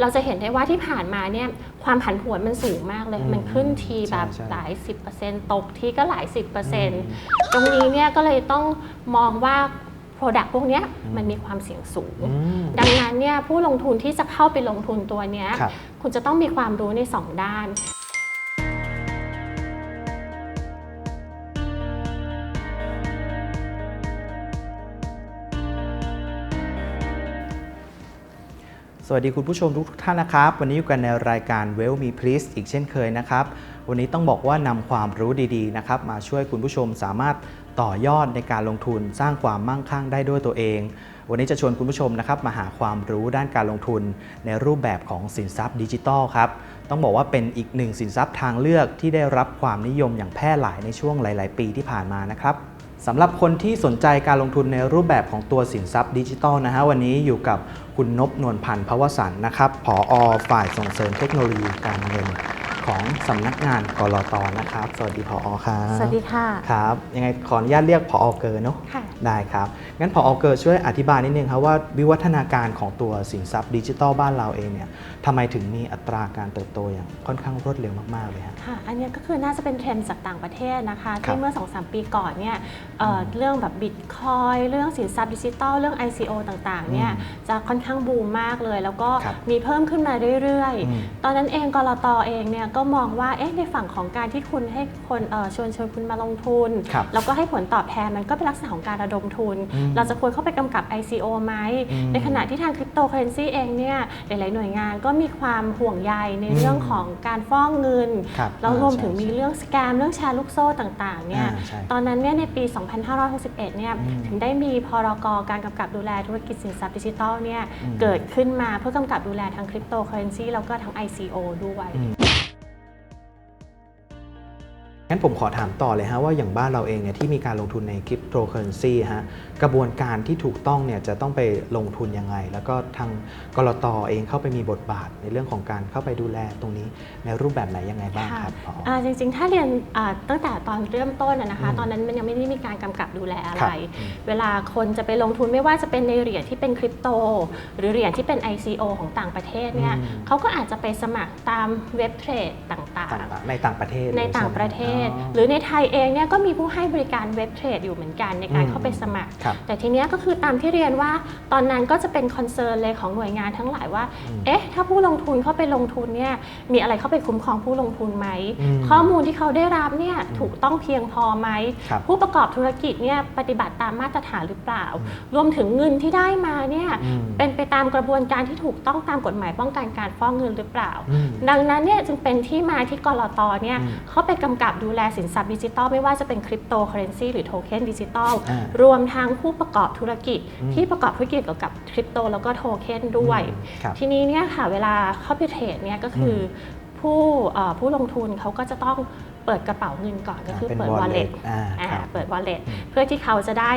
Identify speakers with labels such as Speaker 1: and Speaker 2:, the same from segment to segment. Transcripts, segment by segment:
Speaker 1: เราจะเห็นได้ว่าที่ผ่านมาเนี่ยความผันผวนมันสูงมากเลย
Speaker 2: อืม
Speaker 1: มันขึ้นทีแบบ
Speaker 2: ใช่ใช่
Speaker 1: หลายสิบเปอร์เซ็นต์ตกทีก็หลายสิบเปอร์เซ็นต์ตรงนี้เนี่ยก็เลยต้องมองว่า Product พวกเนี้ย
Speaker 2: อืม
Speaker 1: มันมีความเสี่ยงสูง
Speaker 2: อืม
Speaker 1: ดังนั้นเนี่ยผู้ลงทุนที่จะเข้าไปลงทุนตัวเนี้ย
Speaker 2: ครับ
Speaker 1: คุณจะต้องมีความรู้ใน 2 ด้าน
Speaker 2: สวัสดีคุณผู้ชมทุกท่านนะครับ วันนี้อยู่กันในรายการ Well Me Please อีกเช่นเคยนะครับ วันนี้ต้องบอกว่านำความรู้ดีๆนะครับ มาช่วยคุณผู้ชมสามารถต่อยอดในการลงทุนสร้างความมั่งคั่งได้ด้วยตัวเอง วันนี้จะชวนคุณผู้ชมนะครับมาหาความรู้ด้านการลงทุน ในรูปแบบของสินทรัพย์ดิจิทัลครับต้องบอกว่าเป็นอีกหนึ่งสินทรัพย์ทางเลือกที่ได้รับความนิยมอย่างแพร่หลายในช่วงหลาย ๆ ปีที่ผ่านมานะครับ สำหรับคนที่สนใจการลงทุนในรูปแบบของตัวสินทรัพย์ดิจิทัลนะฮะวันนี้อยู่กับคุณนบนวลพันธ์พวสันนะครับผออฝ่ายส่งเสริมเทคโนโลยีการเงิน ของสำนักงานกรตนะครับ สวัสดีผออครับ
Speaker 1: สวัสดีค่ะ
Speaker 2: ครับ ยังไงขออนุญาตเรียกผอเกอเนาะ
Speaker 1: ค่ะ
Speaker 2: ได้ครับ งั้นผอเกอร์ช่วยอธิบายนิดนึงครับว่าวิวัฒนาการของตัวสินทรัพย์ดิจิทัลบ้านเราเองเนี่ยทำไมถึงมีอัตราการเติบโตอย่างค่อนข้างรวดเร็วมากๆเลยฮะ
Speaker 1: ค่ะ อันเนี้ยก็คือน่าจะเป็นเทรนด์จากต่างประเทศนะคะ
Speaker 2: ครับ
Speaker 1: ที่เมื่อ 2-3 ปีก่อนเนี่ยเอ่อเรื่องแบบบิตคอยเรื่องสินทรัพย์ดิจิทัลเรื่อง ICO ต่างๆเนี่ย
Speaker 2: อืม
Speaker 1: จะค่อนข้างบูมมากเลย แล้วก็
Speaker 2: ครับ
Speaker 1: มีเพิ่มขึ้นมาเรื่อย
Speaker 2: อืม
Speaker 1: ๆ ตอนนั้นเองกรตเองเนี่ยก็มองว่าเอ๊ะในฝั่งของการที่คุณให้คนเอ่อชวนชวนคุณมาลงทุน
Speaker 2: ครับ
Speaker 1: แล้วก็ให้ผลตอบแทนมันก็เป็นลักษณะของการระดมทุน
Speaker 2: อืม
Speaker 1: เราจะควรเข้าไปกำกับ ICO ไหม
Speaker 2: อืม
Speaker 1: ในขณะที่ทางคริปโตเคอเรนซีเองเนี่ยหลาย ๆ หน่วยงานก็มีความห่วงใยในเรื่อง
Speaker 2: อืม
Speaker 1: ของการฟ้องเงิน
Speaker 2: ครับ
Speaker 1: แล้วรวมถึง
Speaker 2: อ่าใช่
Speaker 1: มีเรื่องสแกมเรื่องแชร์ลูกโซ่ต่าง ๆ เนี่ย
Speaker 2: อ่าใช่
Speaker 1: ตอนนั้นเนี่ยในปี 2561 เนี่ย
Speaker 2: อืม
Speaker 1: ถึงได้มีพรกการกำกับดูแลธุรกิจสินทรัพย์ดิจิทัลเนี่ย
Speaker 2: อืม
Speaker 1: เกิดขึ้นมาเพื่อกำกับดูแลทางคริปโตเคอเรนซีแล้วก็ทาง ICO ด้วย
Speaker 2: อืม งั้นผมขอถามต่อเลยฮะว่าอย่างบ้านเราเองเนี่ยที่มีการลงทุนในคริปโตเคอเรนซีฮะกระบวนการที่ถูกต้องเนี่ยจะต้องไปลงทุนยังไง แล้วก็ทางกรตเองเข้าไปมีบทบาทในเรื่องของการเข้าไปดูแลตรงนี้ในรูปแบบไหนยังไงบ้างครับผอ
Speaker 1: อ่าจริงๆ ถ้าเรียนอ่าตั้งแต่ตอนเริ่มต้นอะนะคะ
Speaker 2: อืม
Speaker 1: ตอนนั้นมันยังไม่ได้มีการกำกับดูแลอะ
Speaker 2: ครั
Speaker 1: ไร
Speaker 2: บอืม
Speaker 1: เวลาคนจะไปลงทุนไม่ว่าจะเป็นในเหรียญที่เป็นคริปโต หรือเหรียญที่เป็น ICO ของต่างประเทศเนี่ย
Speaker 2: อืม
Speaker 1: เขาก็อาจจะไปสมัครตามเว็บเทรดต่าง
Speaker 2: ต่างๆในต่างประเทศ
Speaker 1: ๆในต่างประเทศ
Speaker 2: อ๋อ
Speaker 1: หรือในไทยเองเนี่ยก็มีผู้ให้บริการเว็บเทรดอยู่เหมือนกันในการ
Speaker 2: อืม
Speaker 1: เข้าไปสมัคร
Speaker 2: ครับ
Speaker 1: แต่ทีเนี้ยก็คือตามที่เรียนว่าตอนนั้นก็จะเป็นคอนเซิร์นเลยของหน่วยงานทั้งหลายว่า
Speaker 2: อืม
Speaker 1: เอ๊ะ ถ้าผู้ลงทุนเข้าไปลงทุนเนี่ยมีอะไรเข้าไปคุ้มครองผู้ลงทุนไหม
Speaker 2: อืม
Speaker 1: ข้อมูลที่เขาได้รับเนี่ยถูกต้องเพียงพอไหม
Speaker 2: ครับ
Speaker 1: ผู้ประกอบธุรกิจเนี่ยปฏิบัติตามมาตรฐานหรือเปล่า
Speaker 2: อืม
Speaker 1: รวมถึงเงินที่ได้มาเนี่ย
Speaker 2: อืม
Speaker 1: เป็นไปตามกระบวนการที่ถูกต้องตามกฎหมายป้องกันการฟ้องเงินหรือเปล่า
Speaker 2: อืม
Speaker 1: ดังนั้นเนี่ยจึงเป็นที่มาที่กรตเนี่ย
Speaker 2: อืม
Speaker 1: เข้าไปกำกับดูแลสินทรัพย์ดิจิทัลไม่ว่าจะเป็นคริปโตเคอเรนซีหรือโทเค็นดิจิทัล
Speaker 2: อ่าร
Speaker 1: วมทั้งผู้ประกอบธุรกิจ
Speaker 2: อืม
Speaker 1: ที่ประกอบธุรกิจเกี่ยวกับคริปโตแล้วก็โทเค็นด้วย
Speaker 2: อืมครับ
Speaker 1: ทีนี้เนี่ยค่ะเวลาเข้าไปเทรดเนี่ยก็คืออผู้เอ่อผู้ลงทุนเขาก็จะต้องเปิดกระเป๋าเงินก่อนก็คือ
Speaker 2: เป็น
Speaker 1: เปิด
Speaker 2: wallet
Speaker 1: wallet
Speaker 2: อ่า
Speaker 1: อ่า
Speaker 2: ครับ
Speaker 1: เปิด wallet
Speaker 2: อืม
Speaker 1: เพื่อที่เขาจะได้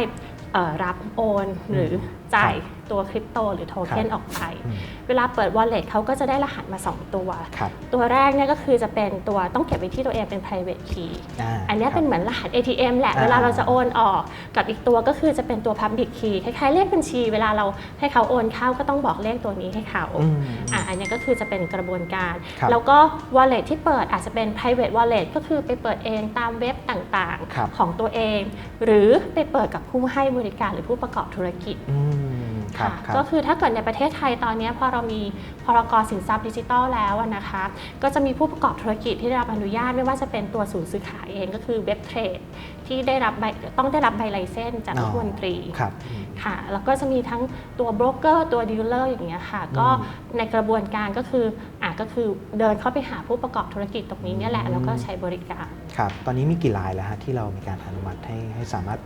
Speaker 1: เอ่อรับโอนหรือ จ่าย
Speaker 2: ครับ
Speaker 1: ตัวคริปโตหรือโทเค็น
Speaker 2: ครับ
Speaker 1: ออกไป
Speaker 2: อืม
Speaker 1: เวลาเปิด wallet เขาก็จะได้รหัสมา 2 ตัว
Speaker 2: ครับ
Speaker 1: ตัวแรกเนี่ยก็คือจะเป็นตัวต้องเก็บไว้ที่ตัวเองเป็น private key าอันเนี้ย
Speaker 2: ครับ
Speaker 1: เป็นเหมือนรหัส ATM แหละ
Speaker 2: อ่า
Speaker 1: เวลาเราจะโอนออก กับอีกตัวก็คือจะเป็นตัว Public Key คล้ายๆเลขบัญชี เวลาเราให้เขาโอนเข้าก็ต้องบอกเลขตัวนี้ให้เขา
Speaker 2: อืม
Speaker 1: อะอันเนี้ยก็คือจะเป็นกระบวนการ
Speaker 2: ครับ
Speaker 1: แล้วก็ wallet ที่เปิดอาจจะเป็น private wallet ก็คือไปเปิดเองตามเว็บต่าง
Speaker 2: ครับ
Speaker 1: ๆของตัวเอง หรือไปเปิดกับผู้ให้บริการหรือผู้ประกอบธุรกิจ
Speaker 2: อืม ครับ
Speaker 1: ค่ะ
Speaker 2: ครับ
Speaker 1: ก็คือถ้าเกิดในประเทศไทยตอนนี้พอเรามีพรกสินทรัพย์ดิจิทัลแล้วอะนะคะ ก็จะมีผู้ประกอบธุรกิจที่ได้รับอนุญาตไม่ว่าจะเป็นตัวศูนย์ซื้อขายเองก็คือเว็บเทรดที่ได้รับใบต้องได้รับใบไลเซนส์จาก
Speaker 2: อ๋อ
Speaker 1: รัฐมนตรี
Speaker 2: ครับอืม
Speaker 1: ค่ะแล้วก็จะมีทั้งตัวโบรกเกอร์ตัวดีลเลอร์อย่างเงี้ยค่ะก็
Speaker 2: อืม
Speaker 1: ในกระบวนการก็คืออะก็คือเดินเข้าไปหาผู้ประกอบธุรกิจตรงนี้เนี่ยแหละ
Speaker 2: อืม
Speaker 1: แล้วก็ใช้บริการ
Speaker 2: ครับตอนนี้มีกี่รายแล้วฮะที่เรามีการอนุมัติให้ให้สามารถ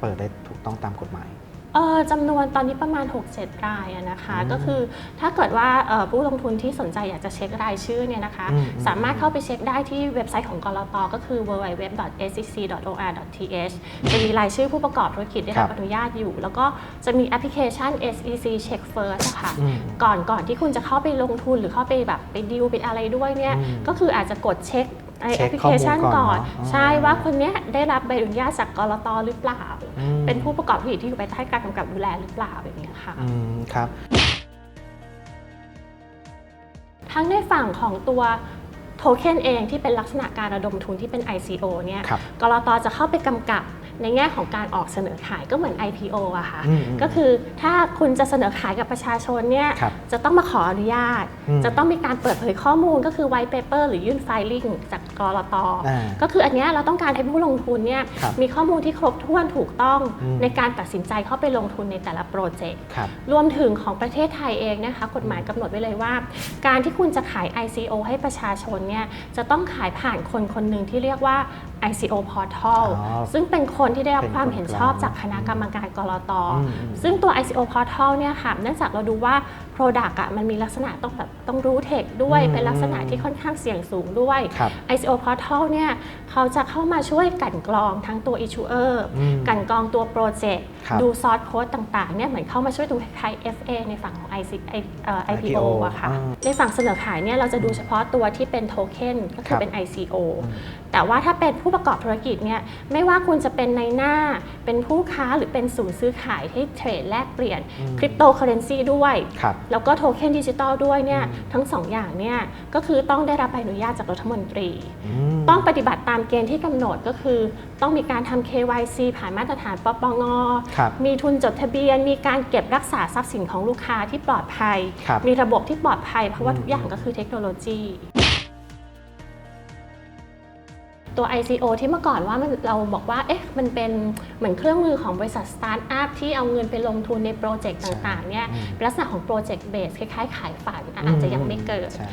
Speaker 2: เปิดได้ถูกต้องตามกฎหมาย
Speaker 1: เออจำนวนตอนนี้ประมาณ 6-7 รายอะนะคะ
Speaker 2: อืม
Speaker 1: ก็คือถ้าเกิดว่าเอ่อผู้ลงทุนที่สนใจอยากจะเช็ครายชื่อเนี่ยนะคะ
Speaker 2: อืมอืม
Speaker 1: สามารถเข้าไปเช็คได้ที่เว็บไซต์ของกรตก็คือ www.sec.or.th จะมีรายชื่อผู้ประกอบธุรกิจได้รับ
Speaker 2: ครับ
Speaker 1: อนุญาตอยู่ แล้วก็จะมีแอปพลิเคชัน SEC Check First อะค่ะ
Speaker 2: อืม
Speaker 1: ก่อนก่อนที่คุณจะเข้าไปลงทุนหรือเข้าไปแบบไปดิวไปอะไรด้วยเนี่ย
Speaker 2: อืม
Speaker 1: ก็คืออาจจะกดเช็คใน
Speaker 2: เช็
Speaker 1: แอ
Speaker 2: ค
Speaker 1: ปพลิเคชัน
Speaker 2: ข้อมูลก่
Speaker 1: ก่
Speaker 2: อ
Speaker 1: อนน
Speaker 2: เนอะ
Speaker 1: ใช่
Speaker 2: อ๋อ
Speaker 1: ว่าคนเนี้ยได้รับใบอนุญาตจากกรตหรือเปล่า
Speaker 2: อืม
Speaker 1: เป็นผู้ประกอบธุรกิจที่อยู่ภายใต้การกำกับดูแลหรือเปล่าแบบเนี้ยค่ะ
Speaker 2: อืมครับ
Speaker 1: ทั้งในฝั่งของตัวโทเค็นเองที่เป็นลักษณะการระดมทุนที่เป็น ICO เนี่ย
Speaker 2: ครับ
Speaker 1: กรตจะเข้าไปกำกับในแง่ของการออกเสนอขายก็เหมือน IPO อะค่ะ
Speaker 2: อืมอืม
Speaker 1: ก็คือถ้าคุณจะเสนอขายกับประชาชนเนี่ย
Speaker 2: ครับ
Speaker 1: จะต้องมาขออนุญาต
Speaker 2: อืม
Speaker 1: จะต้องมีการเปิดเผยข้อมูลก็คือ white paper หรือยื่น filing จากกรต
Speaker 2: อ่า
Speaker 1: ก็คืออันเนี้ยเราต้องการให้ผู้ลงทุนเนี่ย
Speaker 2: ครับ
Speaker 1: มีข้อมูลที่ครบถ้วนถูกต้อง
Speaker 2: อืม
Speaker 1: ในการตัดสินใจเข้าไปลงทุนในแต่ละโปรเจกต์
Speaker 2: ครับ
Speaker 1: รวมถึงของประเทศไทยเองนะคะกฎหมายกำหนดไว้เลยว่า การที่คุณจะขาย ICO ให้ประชาชนเนี่ยจะต้องขายผ่านคนคนหนึ่งที่เรียกว่า ICO Portal
Speaker 2: อ๋อ
Speaker 1: ซึ่งเป็นคนที่ได้รับ
Speaker 2: เป็น
Speaker 1: ความเห็นชอบ
Speaker 2: คนกลาง
Speaker 1: จากคณะกรรมการกรต
Speaker 2: อืมอืม
Speaker 1: ซึ่งตัว ICO Portal เนี่ยค่ะเนื่องจากเราดูว่า Product อะมันมีลักษณะต้องแบบต้องรู้เทคด้วย
Speaker 2: อืม
Speaker 1: เป็นลักษณะที่ค่อนข้างเสี่ยงสูงด้วย
Speaker 2: ครับ
Speaker 1: ICO Portal เนี่ยเขาจะเข้ามาช่วยกลั่นกรองทั้งตัว Issuer
Speaker 2: อืม
Speaker 1: กลั่นกรองตัวโปรเจกต์
Speaker 2: ครับ
Speaker 1: ดูซอสโค้ดต่างๆเนี่ยเหมือนเข้ามาช่วยตรงคล้ายๆ FA ในฝั่งของ IC ไอเอ่อ IPO
Speaker 2: IPO
Speaker 1: อะค่ะ
Speaker 2: อ่า
Speaker 1: ในฝั่งเสนอขายเนี่ยเราจะดูเฉพาะตัวที่เป็นโทเค็นก็คื
Speaker 2: ครั
Speaker 1: อบเป็น ICO
Speaker 2: อืม
Speaker 1: แต่ว่าถ้าเป็นผู้ประกอบธุรกิจเนี่ยไม่ว่าคุณจะเป็นในหน้า เป็นผู้ค้าหรือเป็นศูนย์ซื้อขายที่เทรดแลกเปลี่ยน
Speaker 2: อืม
Speaker 1: คริปโตเคอเรนซีด้วย
Speaker 2: ครับ
Speaker 1: แล้วก็โทเค็นดิจิตอลด้วยเนี่ย
Speaker 2: อืม
Speaker 1: ทั้งสองอย่างเนี่ยก็คือต้องได้รับใบอนุญาตจากรัฐมนตรี
Speaker 2: อืม
Speaker 1: ต้องปฏิบัติตามเกณฑ์ที่กำหนดก็คือ ต้องมีการทำ KYC ผ่านมาตรฐานปปง
Speaker 2: ครับ
Speaker 1: มีทุนจดทะเบียน มีการเก็บรักษาทรัพย์สินของลูกค้าที่ปลอดภัย
Speaker 2: ครับ
Speaker 1: มีระบบที่ปลอดภัย เพราะว่า
Speaker 2: อืม
Speaker 1: ทุกอย่างก็คือเทคโนโลยี ตัว ICO ที่เมื่อก่อนว่ามันเราบอกว่าเอ๊ะมันเป็นเหมือนเครื่องมือของบริษัทสตาร์ทอัพที่เอาเงินไปลงทุนในโปรเจกต์ต่างๆเนี่ย
Speaker 2: อืม
Speaker 1: เป็นลักษณะของโปรเจกต์เบสคล้ายๆ ขายฝันอะอาจจะยังไม่เกิด
Speaker 2: ใช่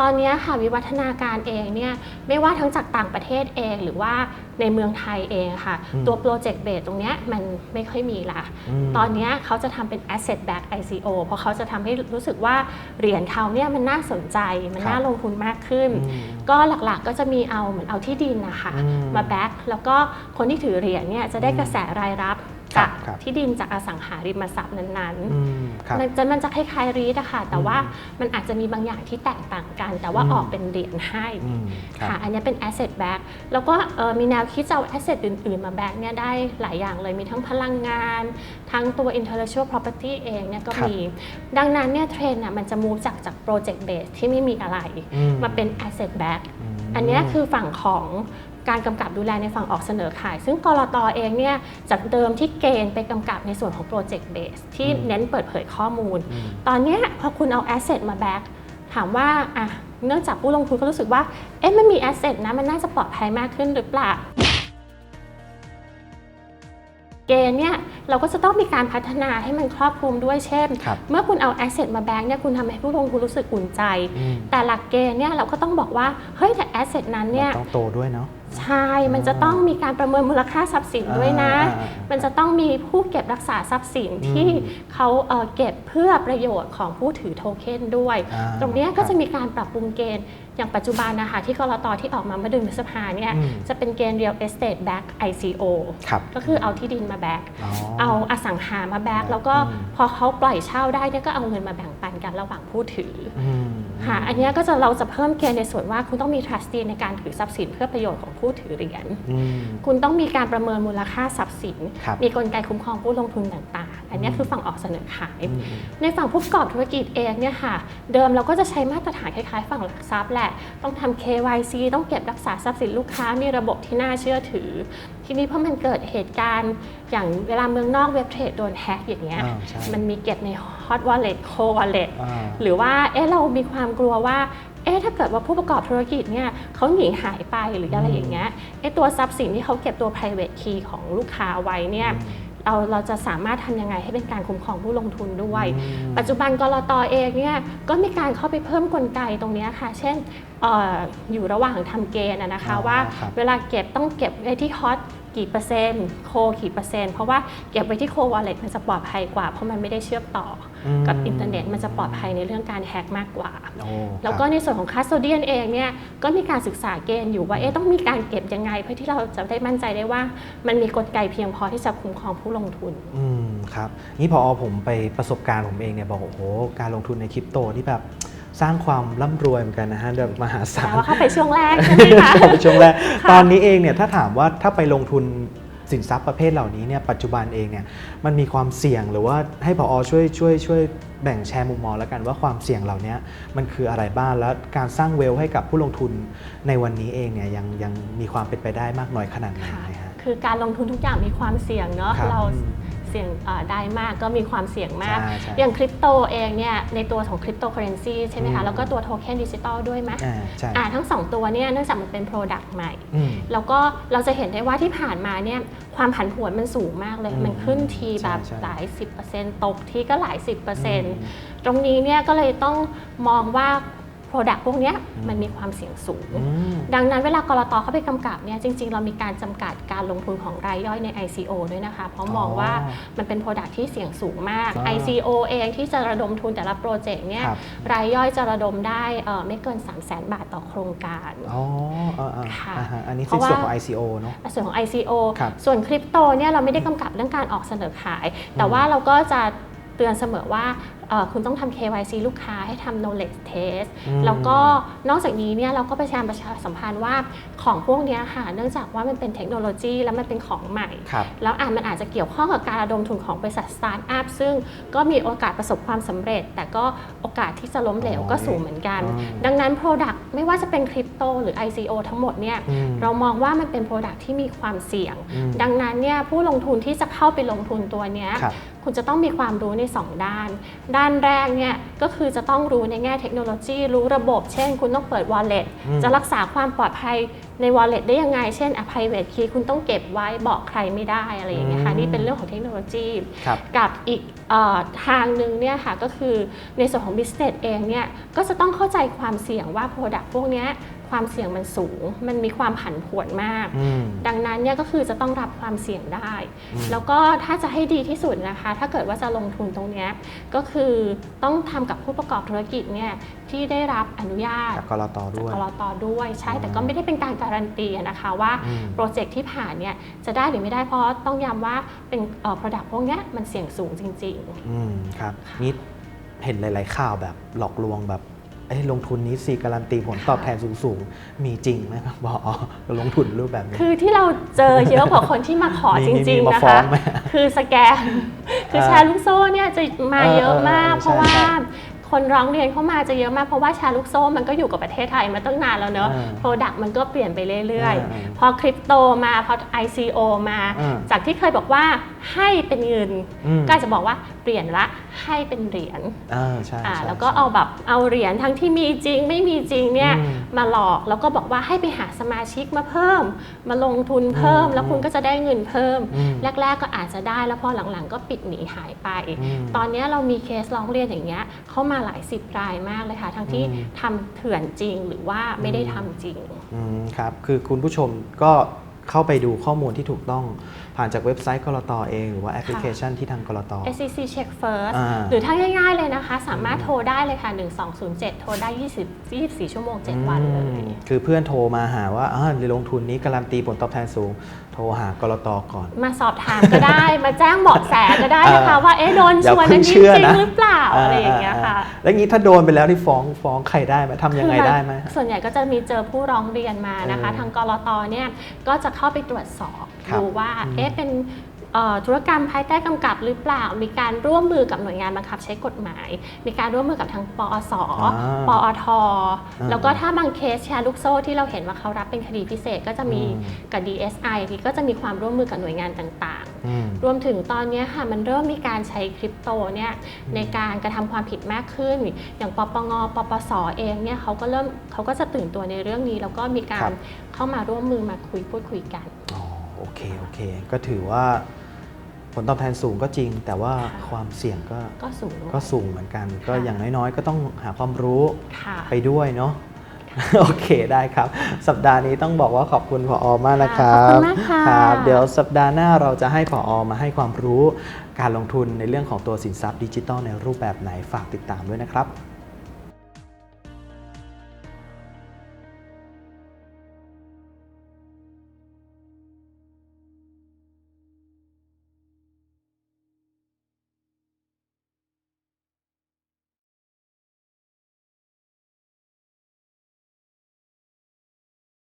Speaker 1: ตอนนี้ค่ะวิวัฒนาการเองเนี่ยไม่ว่าทั้งจากต่างประเทศเองหรือว่าในเมืองไทยเองค่ะ
Speaker 2: อืม
Speaker 1: ตัวโปรเจกต์เบสตรงเนี้ยมันไม่ค่อยมีละ
Speaker 2: ม
Speaker 1: ตอนเนี้ยเขาจะทำเป็น asset back ICO เพราะเขาจะทำให้รู้สึกว่าเหรียญเขาเนี่ยมันน่าสนใจมัน
Speaker 2: ครับ
Speaker 1: น่าลงทุนมากขึ้น
Speaker 2: อืม
Speaker 1: ก็หลักๆก็จะมีเอาเหมือนเอาที่ดินนะคะ
Speaker 2: อืม
Speaker 1: มาแบ็กแล้วก็คนที่ถือเหรียญเนี่ยจะได้กระแสรายรับ
Speaker 2: ครั
Speaker 1: จา
Speaker 2: บ
Speaker 1: ก
Speaker 2: ครับ
Speaker 1: ที่ดินจากอสังหาริมทรัพย์นั้นๆ
Speaker 2: อืมครับ
Speaker 1: มันจะมันจะคล้ายๆรีดอะค่ะ แต่
Speaker 2: อืม
Speaker 1: ว่ามันอาจจะมีบางอย่างที่แตกต่างกัน แต่ว่า
Speaker 2: อืม
Speaker 1: ออกเป็นเหรียญให้
Speaker 2: อืมครับ
Speaker 1: ค่ะ อันนี้เป็น asset back แล้วก็เอ่อมีแนวคิดจะเอา asset อื่น ๆ มา back เนี่ยได้หลายอย่างเลย มีทั้งพลังงาน ทั้งตัว intellectual property เองเนี่ยก็
Speaker 2: ครับ
Speaker 1: มี ดังนั้นเนี่ยเทรนด์อะมันจะ move จากจาก project base ที่ไม่มีอะไร
Speaker 2: อื
Speaker 1: มาเป็น asset back
Speaker 2: ม
Speaker 1: อันเนี้ยคือฝั่งของ การกำกับดูแลในฝั่งออกเสนอขาย ซึ่งกรตเองเนี่ยจากเดิมที่เกณฑ์ไปกำกับในส่วนของ Project Base ที่
Speaker 2: อืม
Speaker 1: เน้นเปิดเผยข้อมูล
Speaker 2: อืม
Speaker 1: ตอนเนี้ยพอคุณเอา Asset มาแบ็กถามว่าอะเนื่องจากผู้ลงทุนก็รู้สึกว่า เอ๊ะมันมี Asset นะมันน่าจะปลอดภัยมากขึ้นหรือเปล่าเกณฑ์เนี่ยเราก็จะต้องมีการพัฒนาให้มันครอบคลุมด้วยเช่น
Speaker 2: ครับ
Speaker 1: เมื่อคุณเอา Asset มาแบ็กเนี่ยคุณทำให้ผู้ลงทุนรู้สึกอุ่นใจ
Speaker 2: อืม
Speaker 1: แต่หลักเกณฑ์เนี่ยเราก็ต้องบอกว่า เฮ้ยแต่ Asset นั้นเนี่ย
Speaker 2: มันต้องโตด้วยเนาะ
Speaker 1: ใช่ มันจะต้องมีการประเมินมูลค่าทรัพย์สินด้วยนะ
Speaker 2: อ่าอ่าอ่า
Speaker 1: มันจะต้องมีผู้เก็บรักษาทรัพย์สิน
Speaker 2: อืม
Speaker 1: ที่เขาเอ่อเก็บเพื่อประโยชน์ของผู้ถือโทเค็นด้วย
Speaker 2: อ่า
Speaker 1: ตรงเนี้ยก็
Speaker 2: ครับ
Speaker 1: จะมีการปรับปรุงเกณฑ์ อย่างปัจจุบันนะคะที่กรตที่ออกมาเมื่อเดือนพฤษภาเนี่ย
Speaker 2: อืม
Speaker 1: จะเป็นเกณฑ์ real estate back ICO
Speaker 2: ครับ
Speaker 1: ก็คือเอาที่ดินมาแบ็ก
Speaker 2: อ๋อ
Speaker 1: เอาอสังหามาแบ็ก
Speaker 2: อืม
Speaker 1: แล้วก็พอเขาปล่อยเช่าได้เนี่ยก็เอาเงินมาแบ่งปันกันระหว่างผู้ถืออ
Speaker 2: อืม
Speaker 1: ค่ะ อันเนี้ยก็จะเราจะเพิ่มเกณฑ์ในส่วนว่าคุณต้องมี trustee ในการถือทรัพย์สินเพื่อประโยชน์ของผู้ถือเหรียญ
Speaker 2: อืม
Speaker 1: คุณต้องมีการประเมินมูลค่าทรัพย์สิน
Speaker 2: ครับ
Speaker 1: มีกลไกคุ้มครองผู้ลงทุนต่างๆ อันเนี้ย
Speaker 2: อืม
Speaker 1: คือฝั่งออกเสนอขาย
Speaker 2: อืม
Speaker 1: ในฝั่งผู้ประกอบธุรกิจเองเนี่ยค่ะ เดิมเราก็จะใช้มาตรฐานคล้ายๆ ฝั่งหลักทรัพย์แหละ ต้องทำ KYC ต้องเก็บรักษาทรัพย์สินลูกค้า มีระบบที่น่าเชื่อถือ ทีนี้พอมันเกิดเหตุการณ์อย่างเวลาเมืองนอกเว็บเทรดโดนแฮ็กอย่างเงี้ย
Speaker 2: อ่าใช่
Speaker 1: มันมีเก็บใน hot wallet cold wallet
Speaker 2: อ่า
Speaker 1: หรือว่าเอ๊ะเรามีความกลัวว่าเอ๊ะถ้าเกิดว่าผู้ประกอบธุรกิจเนี่ยเขาหนีหายไปหรืออะไร
Speaker 2: อืม
Speaker 1: อย่างเงี้ยเอ๊ะตัวทรัพย์สินที่เขาเก็บตัว private key ของลูกค้าไว้เนี่ย
Speaker 2: อืม
Speaker 1: เราเราจะสามารถทำยังไงให้เป็นการคุ้มครองผู้ลงทุนด้วย
Speaker 2: อืม
Speaker 1: ปัจจุบันกรตเองเนี่ยก็มีการเข้าไปเพิ่มกลไกตรงเนี้ยค่ะ เช่นเอออยู่ระหว่างทำเกณฑ์อะนะคะ
Speaker 2: อ๋อ
Speaker 1: ว่า
Speaker 2: ครับ
Speaker 1: เวลาเก็บต้องเก็บไว้ที่ฮอต กี่เปอร์เซ็นต์โคกี่เปอร์เซ็นต์เพราะว่าเก็บไว้ที่โควอลเล็ตมันจะปลอดภัยกว่า เพราะมันไม่ได้เชื่อมต่ออ
Speaker 2: ม
Speaker 1: กับอินเทอร์เน็ตมันจะปลอดภัยในเรื่องการแฮ็กมากกว่า
Speaker 2: โอ้
Speaker 1: แล้วก็
Speaker 2: ครับ
Speaker 1: ในส่วนของคาสโตเดียนเองเนี่ยก็มีการศึกษาเกณฑ์อยู่ว่าเอ๊ะต้องมีการเก็บยังไง เพื่อที่เราจะได้มั่นใจได้ว่า มันมีกลไกเพียงพอที่จะคุ้มครองผู้ลงทุน
Speaker 2: อืมครับนี่พอผมไปประสบการณ์ผมเองเนี่ยบอกโอ้โหการลงทุนในคริปโตที่แบบ สร้างความร่ำรวยเหมือนกันนะฮะแบบมหาศา
Speaker 1: แต่
Speaker 2: ล
Speaker 1: ว่าเข้าไปช่วงแรกใช่ไหมคะ
Speaker 2: ช่วงแรก
Speaker 1: ค่ะ
Speaker 2: ตอนนี้เองเนี่ยถ้าถามว่าถ้าไปลงทุนสินทรัพย์ประเภทเหล่านี้เนี่ยปัจจุบันเองเนี่ยมันมีความเสี่ยงหรือว่าให้ผอช่วยช่วยช่วยแบ่งแชร์มุมมองแล้วกันว่าความเสี่ยงเหล่านี้มันคืออะไรบ้างแล้วการสร้างเวลให้กับผู้ลงทุนในวันนี้เองเนี่ยยังยังมีความเป็นไปได้มากน้อยขนาดไหน
Speaker 1: ค่ะ
Speaker 2: ฮะ
Speaker 1: คือการลงทุนทุกอย่างมีความเสี่ยงเนาะ
Speaker 2: ครับ
Speaker 1: เรา
Speaker 2: อืม
Speaker 1: เสี่ยงเอ่อได้มากก็มีความเสี่ยงมาก
Speaker 2: ใช่ใช่
Speaker 1: อย่างคริปโตเองเนี่ยในตัวของคริปโตเคอเรนซีใช่ไหม
Speaker 2: อื
Speaker 1: คะ
Speaker 2: ม
Speaker 1: แล้วก็ตัวโทเค็นดิจิตอลด้วยไหม
Speaker 2: อ่าใช่
Speaker 1: อ่าทั้งสองตัวเนี่ยเนื่องจากมันเป็น Product ใหม่
Speaker 2: อืม
Speaker 1: แล้วก็เราจะเห็นได้ว่าที่ผ่านมาเนี่ยความผันผวนมันสูงมากเลย
Speaker 2: อืม
Speaker 1: มันขึ้นทีแบบ
Speaker 2: ใช่ใช่
Speaker 1: หลายสิบเปอร์เซ็นต์ตกทีก็หลายสิบเปอร์เซ็นต์
Speaker 2: อืม
Speaker 1: ตรงนี้เนี่ยก็เลยต้องมองว่า Product พวกเนี้ย
Speaker 2: อืม
Speaker 1: มันมีความเสี่ยงสูง
Speaker 2: อืม
Speaker 1: ดังนั้นเวลากรตเข้าไปกำกับเนี่ยจริง ๆ เรามีการจำกัดการลงทุนของรายย่อยใน ICO ด้วยนะคะ เพราะมองว่ามันเป็น Product ที่เสี่ยงสูงมาก
Speaker 2: อ่า
Speaker 1: ICO เองที่จะระดมทุนแต่ละโปรเจกต์เนี่ย
Speaker 2: ครับ
Speaker 1: รายย่อยจะระดมได้เอ่อไม่เกิน 3 0 0 0 0 0 บาทต่อโครงการ
Speaker 2: อ๋ออ่าอ่า
Speaker 1: ค่ะ
Speaker 2: อ่าฮะอันนี้
Speaker 1: เพ
Speaker 2: คือ
Speaker 1: ราะว่า
Speaker 2: ส่วนของ ICO เนอะ
Speaker 1: ส่วนของ ICO
Speaker 2: ครับ
Speaker 1: ส่วนคริปโตเนี่ยเราไม่ได้กำกับเรื่องการออกเสนอขาย แต่ว่าเราก็จะเตือนเสมอว่าเอ่อ คุณต้องทำ KYC ลูกค้าให้ทำ knowledge test
Speaker 2: อืม
Speaker 1: แล้วก็นอกจากนี้เนี่ยเราก็ประชาประชาสัมพันธ์ว่าของพวกเนี้ยค่ะ เนื่องจากว่ามันเป็นเทคโนโลยีแล้วมันเป็นของใหม่
Speaker 2: ครับ
Speaker 1: แล้วอาจมันอาจจะเกี่ยวข้องกับการระดมทุนของบริษัทสตาร์ทอัพซึ่งก็มีโอกาสประสบความสำเร็จ แต่ก็โอกาสที่จะล้มเหลวก็สูงเหมือนกัน
Speaker 2: อ๋อ
Speaker 1: ดังนั้น Product ไม่ว่าจะเป็นคริปโตหรือ ICO ทั้งหมดเนี่ย
Speaker 2: อืม
Speaker 1: เรามองว่ามันเป็น Product ที่มีความเสี่ยง
Speaker 2: อืม
Speaker 1: ดังนั้นเนี่ยผู้ลงทุนที่จะเข้าไปลงทุนตัวเนี้ย
Speaker 2: ครับ
Speaker 1: คุณจะต้องมีความรู้ใน 2 ด้าน ด้านแรกเนี่ยก็คือจะต้องรู้ในแง่เทคโนโลยี รู้ระบบ เช่น คุณต้องเปิด wallet
Speaker 2: อืม
Speaker 1: จะรักษาความปลอดภัยใน wallet ได้ยังไง เช่น a private key คุณต้องเก็บไว้บอกใครไม่ได้อะไรอย่างเงี้ยค่ะ
Speaker 2: อืม
Speaker 1: นี่เป็นเรื่องของเทคโนโลยี
Speaker 2: ครับ
Speaker 1: กับอีกเออทางหนึ่งเนี่ยค่ะก็คือในส่วนของ business เองเนี่ยก็จะต้องเข้าใจความเสี่ยงว่า product พวกเนี้ย ความเสี่ยงมันสูง มันมีความผันผวนมาก
Speaker 2: อืม
Speaker 1: ดังนั้นเนี่ยก็คือจะต้องรับความเสี่ยงได้
Speaker 2: อืม
Speaker 1: แล้วก็ถ้าจะให้ดีที่สุดนะคะ ถ้าเกิดว่าจะลงทุนตรงเนี้ยก็คือต้องทำกับผู้ประกอบธุรกิจเนี่ยที่ได้รับอนุญาต
Speaker 2: จากกรตด้วย
Speaker 1: กรตด้วยใช่
Speaker 2: อ๋อ
Speaker 1: แต่ก็ไม่ได้เป็นการการันตีนะคะว่า
Speaker 2: อืม
Speaker 1: โปรเจกต์ที่ผ่านเนี่ยจะได้หรือไม่ได้เพราะต้องย้ำว่าเป็นเอ่อ product พวกเนี้ยมันเสี่ยงสูงจริง
Speaker 2: อืมครับนี่เห็นหลาย ๆ ข่าวแบบหลอกลวงแบบเอ้ย ลงทุนนี้สี่การันตีผลตอบแทนสูงๆ มีจริงไหมครับบอลงทุนรูปแบบนี้
Speaker 1: ๆคือที่เราเจอเยอะกว่าคนที่มาขอ
Speaker 2: มี
Speaker 1: จ
Speaker 2: มี
Speaker 1: ริง
Speaker 2: มี
Speaker 1: ๆ
Speaker 2: มา
Speaker 1: นะ
Speaker 2: ฟ้อ
Speaker 1: คะ
Speaker 2: งไหม
Speaker 1: คือสแกมคือ
Speaker 2: เออ
Speaker 1: แชร์ลูกโซ่เนี่ยจะมาเยอะมาก
Speaker 2: เออเออเออ
Speaker 1: เพราะว่า
Speaker 2: ใช่
Speaker 1: คนร้องเรียนเข้ามาจะเยอะมากเพราะว่าแชร์ลูกโซ่มันก็อยู่กับประเทศไทยมาตั้งนานแล้วเนอะ
Speaker 2: เออ
Speaker 1: โปรดักต์มันก็เปลี่ยนไปเรื่อย
Speaker 2: เออเออ
Speaker 1: ๆพอคริปโตมาพอ ICO มา
Speaker 2: เออ
Speaker 1: จากที่เคยบอกว่าให้เป็นเงิน
Speaker 2: อืม
Speaker 1: ก็อาจจะบอกว่าเปลี่ยนละ ให้เป็นเหรียญ
Speaker 2: เออใช่
Speaker 1: อ่า
Speaker 2: ใช่
Speaker 1: แล้วก็
Speaker 2: ใช่
Speaker 1: เอาแบบเอาเหรียญทั้งที่มีจริงไม่มีจริงเนี่ย
Speaker 2: อืม
Speaker 1: มาหลอกแล้วก็บอกว่าให้ไปหาสมาชิกมาเพิ่ม มาลงทุนเพิ่ม
Speaker 2: อืม
Speaker 1: แล้วคุณก็จะได้เงินเพิ่ม
Speaker 2: อืม
Speaker 1: แรก ๆ ก็อาจจะได้แล้วพอหลังๆ ก็ปิดหนีหายไป
Speaker 2: อืม
Speaker 1: ตอนนี้เรามีเคสร้องเรียนอย่างเงี้ยเข้ามาหลายสิบรายมากเลยค่ะ ทั้งที่
Speaker 2: อืม
Speaker 1: ทำเถื่อนจริงหรือว่าไม่ได้ทำจริง
Speaker 2: อืมครับ คือคุณผู้ชมก็ เข้าไปดูข้อมูลที่ถูกต้องผ่านจากเว็บไซต์กรตเอง หรือว่าแอปพลิเคชันที่ทางกรต
Speaker 1: SEC Check First
Speaker 2: อ่า
Speaker 1: หรือถ้าง่ายๆเลยนะคะ สามารถโทรได้เลยค่ะ 1207 โทรได้ 20 24 ชั่วโมง 7 วันเล
Speaker 2: อื
Speaker 1: ย
Speaker 2: มคือเพื่อนโทรมาหาว่าอ่าลงทุนนี้การันตีผลตอบแทนสูงโทรหากรตก่อน
Speaker 1: มาสอบถามก็ได้ มาแจ้งเบาะแสก็ได้นะคะ
Speaker 2: เออ
Speaker 1: ว่าเอ๊ะโดนชวน
Speaker 2: อย่าเพิ่
Speaker 1: อัน
Speaker 2: ง
Speaker 1: นี้
Speaker 2: เชื่อ
Speaker 1: จริง
Speaker 2: นะ
Speaker 1: หรือเปล่าอะไรอย่างเงี้ยค่ะ
Speaker 2: แล้วงี้ถ้าโดนไปแล้วที่ฟ้องฟ้องใครได้ไหมทำยังไงได้ไหม
Speaker 1: คือส่วนใหญ่ก็จะมีเจอผู้ร้องเรียนมานะคะ
Speaker 2: เออ
Speaker 1: ทางกรตเนี่ยก็จะเข้าไปตรวจสอบ
Speaker 2: ครับ
Speaker 1: ดูว่า
Speaker 2: อืม
Speaker 1: เอ๊ะเป็นเอ่อ ธุรกรรมภายใต้กำกับหรือเปล่า มีการร่วมมือกับหน่วยงานบังคับใช้กฎหมาย มีการร่วมมือกับทางปอส
Speaker 2: อ่า
Speaker 1: ปอท
Speaker 2: อ่า
Speaker 1: แล้วก็ถ้าบางเคสแชร์ลูกโซ่ที่เราเห็นว่าเขารับเป็นคดีพิเศษก็จะมี
Speaker 2: อืม
Speaker 1: กับ DSI ที่ก็จะมีความร่วมมือกับหน่วยงานต่างๆ
Speaker 2: อืม
Speaker 1: รวมถึงตอนเนี้ยค่ะมันเริ่มมีการใช้คริปโตเนี่ยในการกระทำความผิดมากขึ้น อย่างปปง ปปสเองเนี่ยเขาก็เริ่มเขาก็จะตื่นตัวในเรื่องนี้ แล้วก็มีกา
Speaker 2: ครั
Speaker 1: ร
Speaker 2: บ
Speaker 1: เข้ามาร่วมมือมาคุยพูดคุยกัน
Speaker 2: อ๋อโอเคโอเค ก็ถือว่า ผลตอบแทนสูงก็จริง แต่ว่า
Speaker 1: ค่ะ
Speaker 2: ความเสี่ยงก็
Speaker 1: ก็สูง
Speaker 2: ก็สูงเหมือนกัน ก็
Speaker 1: ค่ะ
Speaker 2: อย่างน้อยๆ ก็ต้องหาความรู้
Speaker 1: ค่ะ
Speaker 2: ไปด้วยเนาะโอเคได้ครับ สัปดาห์นี้ต้องบอกว่าขอบคุณผอมากนะครับ
Speaker 1: ขอบคุณมากค่ะ
Speaker 2: ครับเดี๋ยวสัปดาห์หน้าเราจะให้ผอมาให้ความรู้การลงทุนในเรื่องของตัวสินทรัพย์ดิจิทัลในรูปแบบไหนฝากติดตามด้วยนะครับ